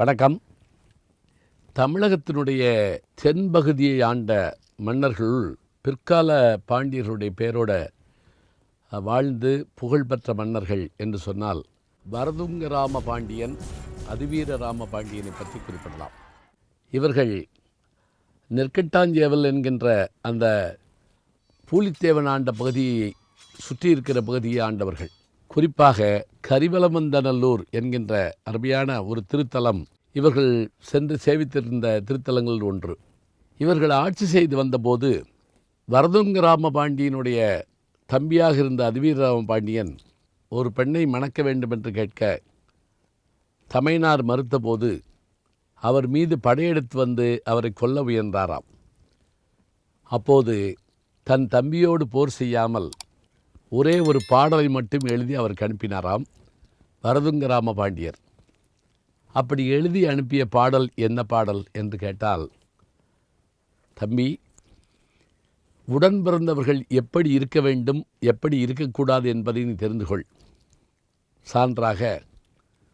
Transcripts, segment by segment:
வணக்கம். தமிழகத்தினுடைய தென்பகுதியை ஆண்ட மன்னர்களுள் பிற்கால பாண்டியர்களுடைய பேரோட வாழ்ந்து புகழ்பெற்ற மன்னர்கள் என்று சொன்னால் வரதுங்கராம பாண்டியன் அதிவீர ராம பாண்டியனை பற்றி குறிப்பிடலாம். இவர்கள் நெற்கட்டாஞ்சேவல் என்கின்ற அந்த பூலித்தேவன் ஆண்ட பகுதியை சுற்றி இருக்கிற பகுதியை ஆண்டவர்கள். குறிப்பாக கரிவலமந்தநல்லூர் என்கின்ற அருமையான ஒரு திருத்தலம். இவர்கள் சென்று சேவித்திருந்த திருத்தலங்கள் ஒன்று. இவர்கள் ஆட்சி செய்து வந்தபோது வரதுங்கராம பாண்டியனுடைய தம்பியாக இருந்த அதிவீரராம பாண்டியன் ஒரு பெண்ணை மணக்க வேண்டும் என்று கேட்க தமையனார் மறுத்தபோது அவர் மீது படையெடுத்து வந்து அவரை கொல்ல முயன்றாராம். அப்போது தன் தம்பியோடு போர் செய்யாமல் ஒரே ஒரு பாடலை மட்டும் எழுதி அவருக்கு அனுப்பினாராம் வரதுங்கராம பாண்டியர். அப்படி எழுதி அனுப்பிய பாடல் என்ன பாடல் என்று கேட்டால் தம்பி உடன் பிறந்தவர்கள் எப்படி இருக்க வேண்டும் எப்படி இருக்கக்கூடாது என்பதை நீ தெரிந்து கொள். சான்றாக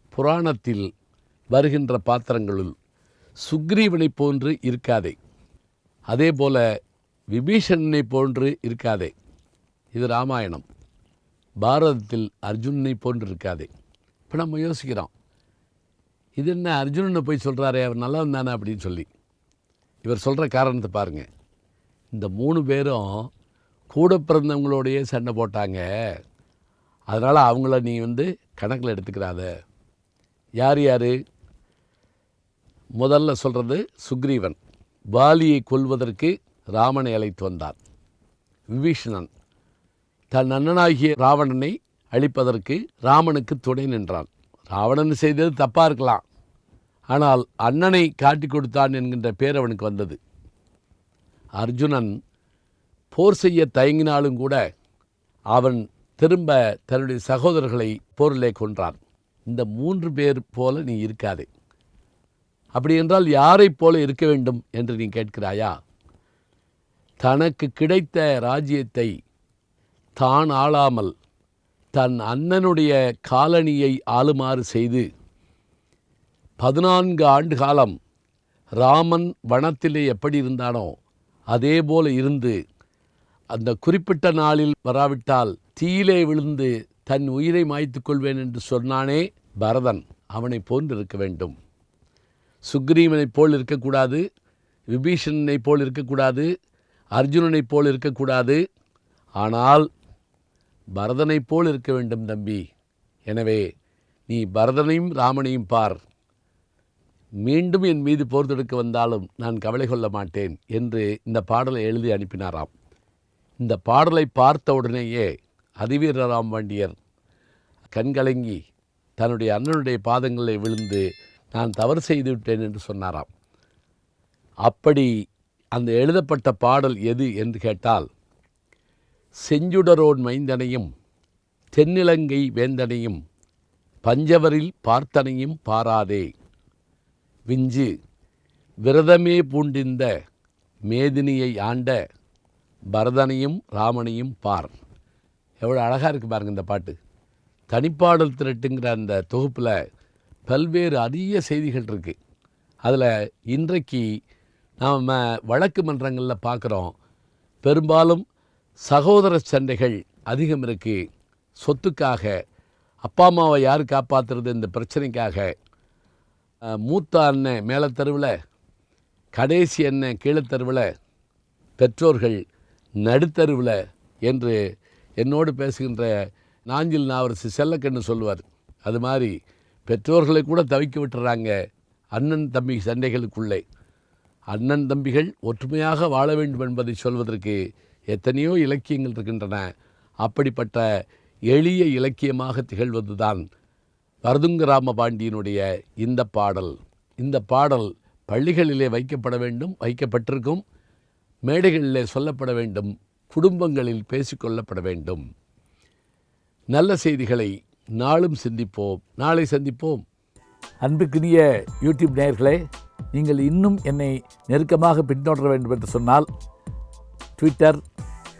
புராணத்தில் வருகின்ற பாத்திரங்களுள் சுக்ரீவனைப் போன்று இருக்காதே. அதேபோல விபீஷணனை போன்று இருக்காதே. இது ராமாயணம். பாரதத்தில் அர்ஜுனனை போன்று இருக்காது இப்போ நம்ம யோசிக்கிறோம். இது என்ன அர்ஜுனனை போய் சொல்கிறாரே அவர் நல்லா இருந்தானே அப்படின்னு சொல்லி. இவர் சொல்கிற காரணத்தை பாருங்கள் இந்த மூணு பேரும் கூட பிறந்தவங்களோடையே சண்டை போட்டாங்க. அதனால் அவங்கள நீ வந்து கணக்கில் எடுத்துக்கிறாத. யார் யார்? முதல்ல சொல்கிறது சுக்ரீவன். பாலியை கொல்வதற்கு ராமனை அழைத்து வந்தான். விபீஷணன். தன் அண்ணனாகிய ராவணனை அழிப்பதற்கு ராமனுக்கு துணை நின்றான். ராவணன் செய்தது தப்பாக இருக்கலாம். ஆனால் அண்ணனை காட்டி கொடுத்தான் என்கின்ற பேர் அவனுக்கு வந்தது. அர்ஜுனன் போர் செய்ய தயங்கினாலும் கூட அவன் திரும்ப தன்னுடைய சகோதரர்களை போரிலே கொன்றான். இந்த மூன்று பேர் போல நீ இருக்காதே. அப்படி என்றால் யாரைப் போல இருக்க வேண்டும் என்று நீ கேட்கிறாயா? தனக்கு கிடைத்த ராஜ்யத்தை தான் ஆளாமல் தன் அண்ணனுடைய காலனியை ஆளுமாறு செய்து பதினான்கு ஆண்டு காலம் ராமன் வனத்திலே எப்படி இருந்தானோ அதே போல இருந்து அந்த குறிப்பிட்ட நாளில் வராவிட்டால் தீயிலே விழுந்து தன் உயிரை மாய்த்துக் கொள்வேன் என்று சொன்னானே பரதன். அவனை போன்று இருக்க வேண்டும். சுக்ரீவனைப் போல் இருக்கக்கூடாது. விபீஷணனைப் போல் இருக்கக்கூடாது. அர்ஜுனனைப் போல் இருக்கக்கூடாது. ஆனால் பரதனைப் போல் இருக்க வேண்டும் தம்பி. எனவே நீ பரதனையும் ராமனையும் பார். மீண்டும் என் மீது போர் தொடுக்க வந்தாலும் நான் கவலை கொள்ள மாட்டேன் என்று இந்த பாடலை எழுதி அனுப்பினாராம். இந்த பாடலை பார்த்த உடனேயே அதிவீரராம் பாண்டியர் கண்கலங்கி தன்னுடைய அண்ணனுடைய பாதங்களில் விழுந்து நான் தவறு செய்து விட்டேன் என்று சொன்னாராம். அப்படி அந்த எழுதப்பட்ட பாடல் எது என்று கேட்டால் செஞ்சுடரோன் மைந்தனையும் தென்னிலங்கை வேந்தனையும் பஞ்சவரில் பார்த்தனையும் பாராதே. விஞ்சு விரதமே பூண்டிந்த மேதினியை ஆண்ட பரதனையும் ராமனையும் பார். எவ்வளோ அழகாக இருக்குது பாருங்க இந்த பாட்டு. தனிப்பாடல் திரட்டுங்கிற அந்த தொகுப்பில் பல்வேறு அரிய செய்திகள் இருக்குது அதில் இன்றைக்கு நாம் வழக்கு மன்றங்களில் பார்க்குறோம் பெரும்பாலும் சகோதர சண்டைகள் அதிகம் இருக்குது சொத்துக்காக அப்பா அம்மாவை யார் காப்பாற்றுறது இந்த பிரச்சனைக்காக? மூத்த அண்ணன் மேலே தெருவில் கடைசி அண்ணன் கீழே தெருவில் பெற்றோர்கள் நடுத்தருவில் என்று என்னோடு பேசுகின்ற நாஞ்சில் நாவரசு செல்லக்கண்ணு சொல்லுவார் அது மாதிரி பெற்றோர்களை கூட தவிக்க விட்டுறாங்க அண்ணன் தம்பி சண்டைகளுக்குள்ளே. அண்ணன் தம்பிகள் ஒற்றுமையாக வாழ வேண்டும் என்பதை சொல்வதற்கு எத்தனையோ இலக்கியங்கள் இருக்கின்றன. அப்படிப்பட்ட எளிய இலக்கியமாக திகழ்வதுதான் வரதுங்கராம பாண்டியனுடைய இந்த பாடல். இந்த பாடல் பள்ளிகளிலே வைக்கப்பட வேண்டும் வைக்கப்பட்டிருக்கும். மேடைகளிலே சொல்லப்பட வேண்டும் குடும்பங்களில் பேசிக்கொள்ளப்பட வேண்டும். நல்ல செய்திகளை நாளும் சிந்திப்போம் நாளை சந்திப்போம். அன்புக்குரிய யூடியூப் நேயர்களே நீங்கள் இன்னும் என்னை நெருக்கமாக பின்தொடர வேண்டும் என்று சொன்னால் ட்விட்டர்